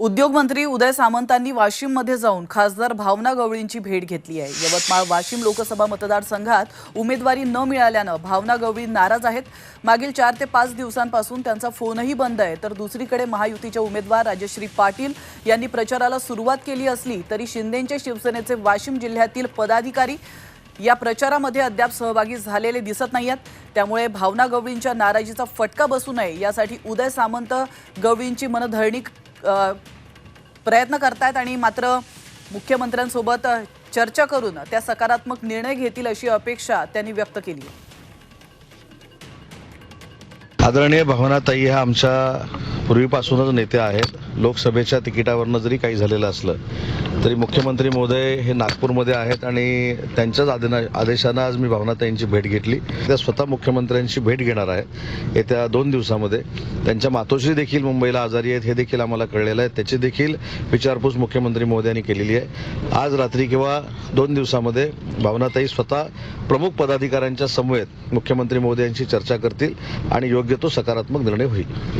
उद्योगमंत्री उदय सामंतांनी वाशिममध्ये जाऊन खासदार भावना गवळींची भेट घेतली आहे. यवतमाळ वाशिम लोकसभा मतदारसंघात उमेदवारी न मिळाल्यानं भावना गवळी नाराज आहेत. मागील चार ते पाच दिवसांपासून त्यांचा फोनही बंद आहे. तर दुसरीकडे महायुतीच्या उमेदवार राजश्री पाटील यांनी प्रचाराला सुरुवात केली असली तरी शिंदेंच्या शिवसेनेचे वाशिम जिल्ह्यातील पदाधिकारी या प्रचारामध्ये अद्याप सहभागी झालेले दिसत नाही आहेत त्यामुळे भावना गवळींच्या नाराजीचा फटका बसू नये. यासाठी उदय सामंत गवळींची मनधरणी प्रयत्न करतायत आणि मात्र मुख्यमंत्र्यांसोबत चर्चा करून त्या सकारात्मक निर्णय घेतील अशी अपेक्षा त्यांनी व्यक्त केली आहे. आदरणीय भावनाताई ह्या आमच्या पूर्वीपासूनच नेत्या आहेत. लोकसभेच्या तिकिटावरनं जरी काही झालेलं असलं तरी मुख्यमंत्री महोदय हे नागपूरमध्ये आहेत आणि त्यांच्याच आदेना आदेशानं आज मी भावनाताईंची भेट घेतली. त्या स्वतः मुख्यमंत्र्यांची भेट घेणार आहे येत्या दोन दिवसामध्ये. त्यांच्या मातोश्री देखील मुंबईला आजारी आहेत हे देखील आम्हाला कळलेलं आहे. त्याची देखील विचारपूस मुख्यमंत्री महोदयांनी केलेली आहे. आज रात्री किंवा दोन दिवसामध्ये भावनाताई स्वतः प्रमुख पदाधिकाऱ्यांच्या समवेत मुख्यमंत्री महोदयांशी चर्चा करतील आणि योग्य तो सकारात्मक निर्णय होईल.